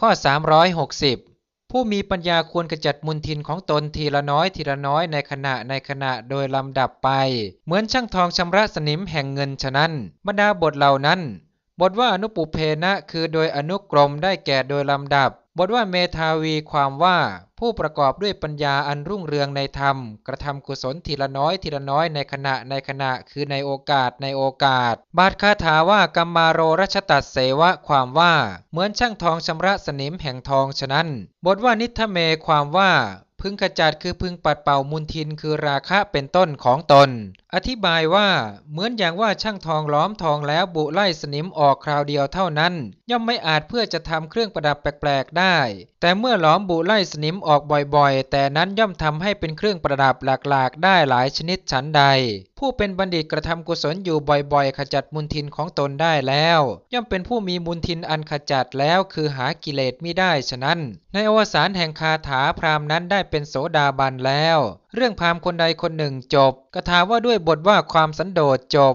ข้อ 360 ผู้มีปัญญาควรกระจัดมุนทินของตนทีละน้อยทีละน้อยในขณะในขณะโดยลำดับไป เหมือนช่างทองชำระสนิมแห่งเงินฉะนั้น บรรดาบทเหล่านั้น บทว่าอนุปุเพนะคือโดยอนุกรมได้แก่โดยลำดับ บทว่าเมทาวีความว่าผู้ประกอบด้วยปัญญาอันรุ่งเรืองในธรรม กระทำกุศลทีละน้อยทีละน้อยในขณะในขณะคือในโอกาสในโอกาส บาทคาถาว่ากัมมาโรรัชตัดเสวะความว่า เหมือนช่างทองชำระสนิมแห่งทองฉะนั้น บทว่านิทเมความว่าพึงขจัดคือพึงปัดเป่ามุนทินคือราคะเป็นต้นของตน อธิบายว่าเหมือนอย่างว่าช่างทองล้อมทองแล้วบุไล่สนิมออกคราวเดียวเท่านั้น ย่อมไม่อาจเพื่อจะทำเครื่องประดับแปลกๆได้ แต่เมื่อล้อมบุไล่สนิมออกบ่อยๆ แต่นั้นย่อมทำให้เป็นเครื่องประดับหลากๆ ได้หลายชนิดฉันใด ผู้เป็นบัณฑิตกระทำกุศลอยู่บ่อยๆ ขจัดมุนทินของตนได้แล้ว ย่อมเป็นผู้มีมุนทินอันขจัดแล้วคือหากิเลสมิได้ฉะนั้น ในอวสานแห่งคาถาพราหมณ์นั้นได้เป็นโสดาบันแล้ว เรื่องพามคนใดคนหนึ่งจบ กระถาว่าด้วยบทว่าความสันโดษจบ